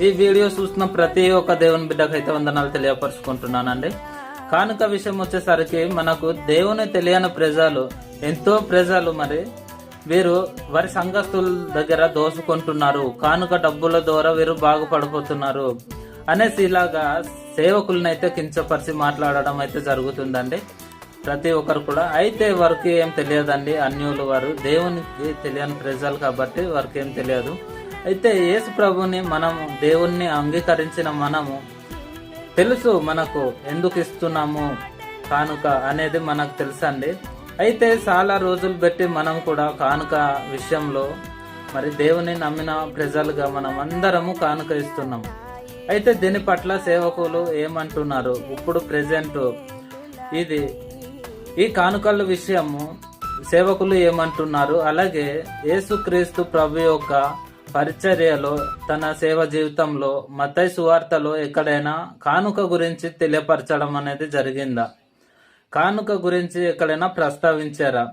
ఈ వీడియో చూస్తున్న ప్రతి ఒక్క దేవుని బిడ్డకైతే వందనాలు తెలియపరుచుకుంటున్నానండి. కానుక విషయం వచ్చేసరికి మనకు దేవుని తెలియని ప్రజలు ఎంతో ప్రజలు మరి వీరు వారి సంఘస్థుల దగ్గర దోసుకుంటున్నారు కానుక డబ్బుల ద్వారా వీరు బాగుపడిపోతున్నారు అనేసి ఇలాగా సేవకులనైతే కించపరిచి మాట్లాడడం అయితే జరుగుతుందండి. ప్రతి ఒక్కరు కూడా అయితే వారికి ఏం తెలియదండి. అన్యులు వారు దేవునికి తెలియని ప్రజలు కాబట్టి వారికి ఏం తెలియదు. అయితే యేసు ప్రభుని మనము దేవుణ్ణి అంగీకరించిన మనము తెలుసు మనకు ఎందుకు ఇస్తున్నాము కానుక అనేది మనకు తెలుసండి. అయితే చాలా రోజులు పెట్టి మనం కూడా కానుక విషయంలో మరి దేవుని నమ్మిన ప్రజలుగా మనం అందరము కానుక ఇస్తున్నాం. అయితే దీని పట్ల సేవకులు ఏమంటున్నారు? ఇప్పుడు ప్రజెంట్ ఇది ఈ కానుకల విషయము సేవకులు ఏమంటున్నారు? అలాగే యేసుక్రీస్తు ప్రభు యొక్క పరిచర్యలో తన సేవ జీవితంలో మతై సువార్తలో ఎక్కడైనా కానుక గురించి తెలియపరచడం అనేది జరిగిందా? కానుక గురించి ఎక్కడైనా ప్రస్తావించారా?